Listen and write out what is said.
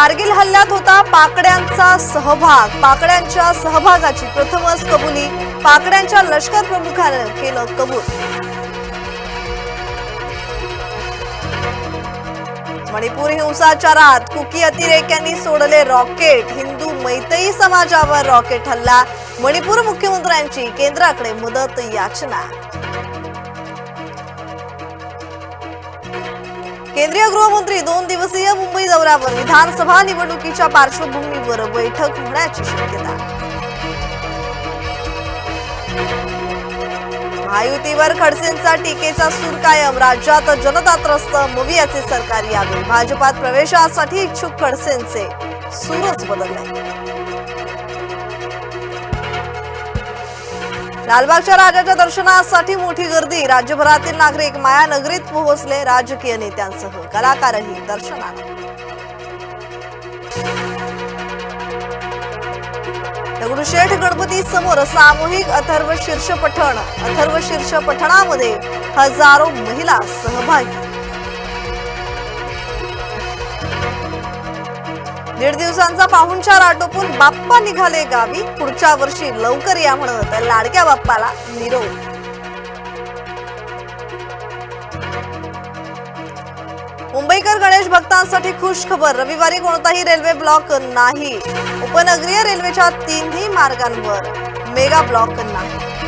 कारगिल हल्ल्यात होता पाकड्यांचा सहभाग. पाकड्यांच्या सहभागाची प्रथमच कबुली पाकड्यांच्या लष्कर प्रमुखानं केलं कबूल. मणिपूर हिंसाचारात कुकी अतिरेक्यांनी सोडले रॉकेट. हिंदू मैतई समाजावर रॉकेट हल्ला. मणिपूर मुख्यमंत्र्यांची केंद्राकडे मदत याचना. केंद्रीय गृहमंत्री दोन दिवसीय मुंबई दौऱ्यावर विधानसभा निवडणुकीच्या पार्श्वभूमीवर बैठक होण्याची शक्यता. महायुतीवर खडसेंचा टीकेचा सूर कायम राज्यात जनता त्रस्त मवियाचे सरकार यावे. भाजपात प्रवेशासाठी इच्छुक खडसेंचे सूरच बदलले. लालबागच्या राजाच्या दर्शनासाठी मोठी गर्दी. राज्यभरातील नागरिक मायानगरीत पोहोचले. राजकीय नेत्यांसह कलाकारही दर्शनाला. दगडूशेठ गणपती समोर सामूहिक अथर्व शीर्ष पठण अथर्व शीर्ष पठणामध्ये हजारो महिला सहभागी. दीड दिवसांचा पाहुणचार आटोपून बाप्पा निघाले गावी. पुढच्या वर्षी लवकर या म्हणत लाडक्या बाप्पाला निरोप. मुंबईकर गणेश भक्तांसाठी खुश खबर रविवारी कोणताही रेल्वे ब्लॉक नाही. उपनगरीय रेल्वेच्या तिन्ही मार्गांवर मेगा ब्लॉक नाही.